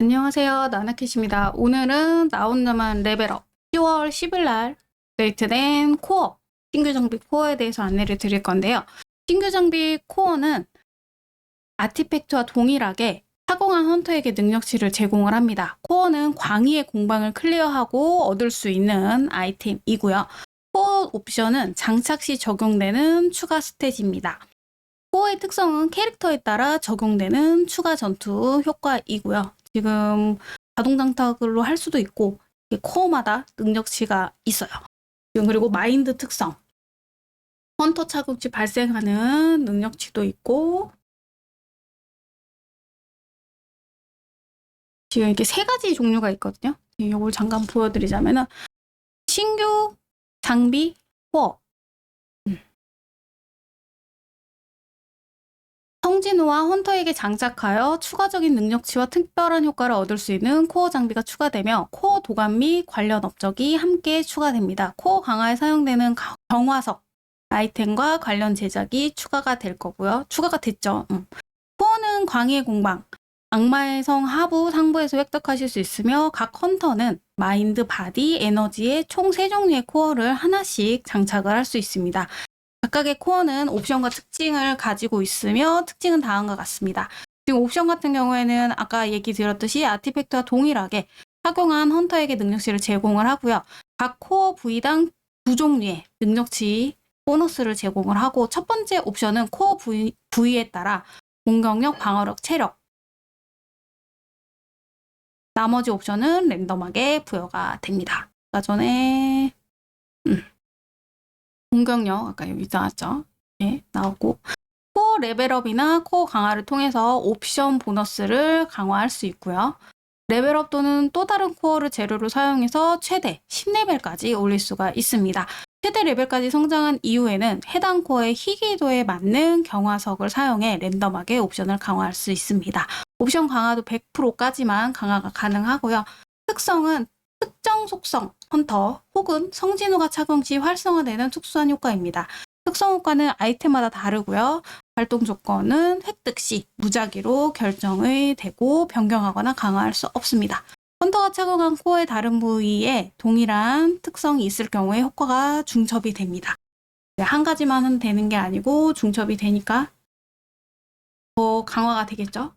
안녕하세요. 나나캣입니다. 오늘은 나 혼자만 레벨업 10월 10일 날 업데이트된 코어, 신규 장비 코어에 대해서 안내를 드릴 건데요. 신규 장비 코어는 아티팩트와 동일하게 타공한 헌터에게 능력치를 제공을 합니다. 코어는 광희의 공방을 클리어하고 얻을 수 있는 아이템이고요. 코어 옵션은 장착 시 적용되는 추가 스탯입니다. 코어의 특성은 캐릭터에 따라 적용되는 추가 전투 효과이고요. 지금 자동 장착으로 할 수도 있고 코어마다 능력치가 있어요. 그리고 마인드 특성 헌터 시 발생하는 능력치도 있고 지금 이렇게 세 가지 종류가 있거든요. 이걸 잠깐 보여드리자면은 신규 장비 코어 성진우와 헌터에게 장착하여 추가적인 능력치와 특별한 효과를 얻을 수 있는 코어 장비가 추가되며 코어 도감 및 관련 업적이 함께 추가됩니다. 코어 강화에 사용되는 가- 경화석 아이템과 관련 제작이 추가가 될 거고요. 추가가 됐죠. 음. 코어는 광희의 공방, 악마의 성 하부 상부에서 획득하실 수 있으며 각 헌터는 마인드, 바디, 에너지의 총 세종류의 코어를 하나씩 장착을 할 수 있습니다. 각각의 코어는 옵션과 특징을 가지고 있으며 특징은 다음과 같습니다. 지금 옵션 같은 경우에는 아까 얘기 드렸듯이 아티팩트와 동일하게 착용한 헌터에게 능력치를 제공을 하고요. 각 코어 부위당 두 종류의 능력치 보너스를 제공을 하고 첫 번째 옵션은 코어 부위, 부위에 따라 공격력, 방어력, 체력 나머지 옵션은 랜덤하게 부여가 됩니다. 아까 전에 음. 공격력 아까 여기 나왔죠. 예, 나오고 코어 레벨업이나 코어 강화를 통해서 옵션 보너스를 강화할 수 있고요. 레벨업 또는 또 다른 코어를 재료로 사용해서 최대 10레벨까지 올릴 수가 있습니다. 최대 레벨까지 성장한 이후에는 해당 코어의 희귀도에 맞는 경화석을 사용해 랜덤하게 옵션을 강화할 수 있습니다. 옵션 강화도 100%까지만 강화가 가능하고요. 특성은 특정 속성 헌터 혹은 성진우가 착용 시 활성화되는 특수한 효과입니다. 특성 효과는 아이템마다 다르고요. 발동 조건은 획득 시 무작위로 결정이 되고 변경하거나 강화할 수 없습니다. 헌터가 착용한 코어의 다른 부위에 동일한 특성이 있을 경우에 효과가 중첩이 됩니다. 네, 한 가지만은 되는 게 아니고 중첩이 되니까 더 강화가 되겠죠.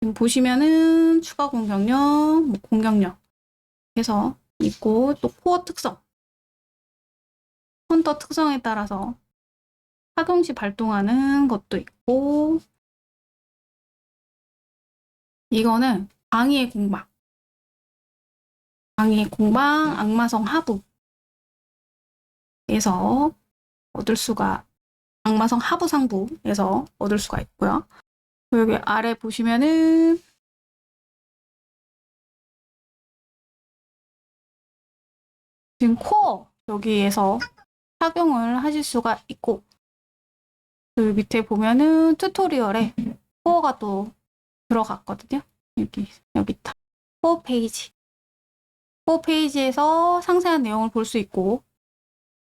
지금 보시면은 추가 공격력, 뭐 공격력 해서 있고 또 코어 특성 헌터 특성에 따라서 착용 시 발동하는 것도 있고 이거는 방위의 공방 방위의 공방 악마성 하부에서 얻을 수가 악마성 하부 상부에서 얻을 수가 있고요. 여기 아래 보시면은 지금 코어 여기에서 착용을 하실 수가 있고 그 밑에 보면은 튜토리얼에 코어가 또 들어갔거든요. 여기 여기 있다. 코어 페이지. 코어 페이지에서 상세한 내용을 볼 수 있고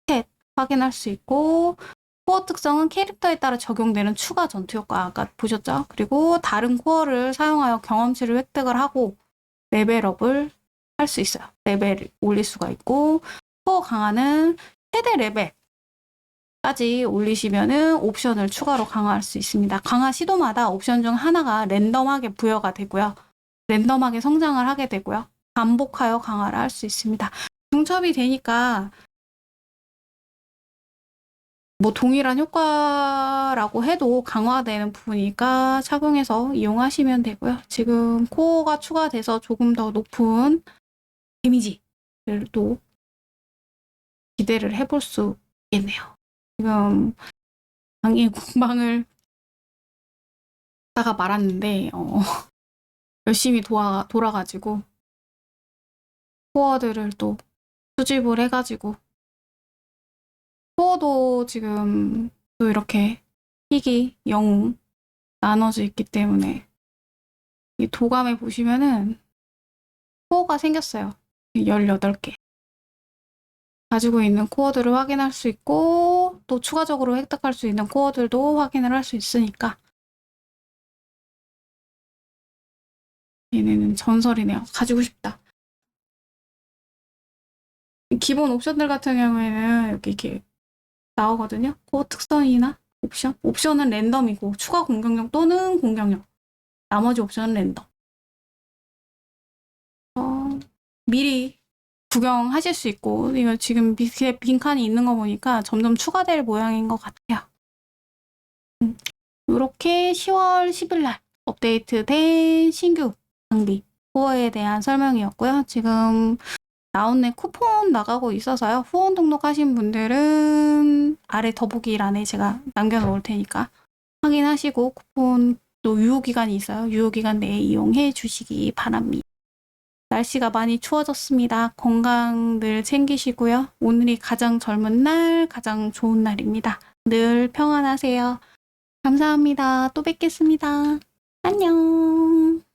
탭 확인할 수 있고 코어 특성은 캐릭터에 따라 적용되는 추가 전투 효과 아까 보셨죠? 그리고 다른 코어를 사용하여 경험치를 획득을 하고 레벨업을 할 수 있어요. 레벨을 올릴 수가 있고 코어 강화는 최대 레벨까지 올리시면은 옵션을 추가로 강화할 수 있습니다. 강화 시도마다 옵션 중 하나가 랜덤하게 부여가 되고요. 랜덤하게 성장을 하게 되고요. 반복하여 강화를 할 수 있습니다. 중첩이 되니까 뭐 동일한 효과라고 해도 강화되는 부분이니까 착용해서 이용하시면 되고요. 지금 코어가 추가돼서 조금 더 높은 데미지를 또 기대를 해볼 수 있겠네요. 지금 방의 공방을 하다가 말았는데 어, 열심히 도와, 돌아가지고 코어들을 또 수집을 해가지고 코어도 지금 또 이렇게 희귀, 영웅 나눠져 있기 때문에 이 도감에 보시면은 코어가 생겼어요. 18개. 가지고 있는 코어들을 확인할 수 있고 또 추가적으로 획득할 수 있는 코어들도 확인을 할 수 있으니까 얘네는 전설이네요. 가지고 싶다. 기본 옵션들 같은 경우에는 이렇게, 이렇게 나오거든요. 그 특성이나 옵션. 옵션은 랜덤이고 추가 공격력 또는 공격력. 나머지 옵션은 랜덤. 어, 미리 구경하실 수 있고 이거 지금 밑에 빈칸이 있는 거 보니까 점점 추가될 모양인 것 같아요. 음, 이렇게 10월 10일 날 업데이트된 신규 장비 코어에 대한 설명이었고요. 지금 나온네 쿠폰 나가고 있어서요. 후원 등록하신 분들은 아래 더보기란에 제가 남겨놓을 테니까 확인하시고 쿠폰 또 유효기간이 있어요. 유효기간 내에 이용해 주시기 바랍니다. 날씨가 많이 추워졌습니다. 건강 늘 챙기시고요. 오늘이 가장 젊은 날, 가장 좋은 날입니다. 늘 평안하세요. 감사합니다. 또 뵙겠습니다. 안녕.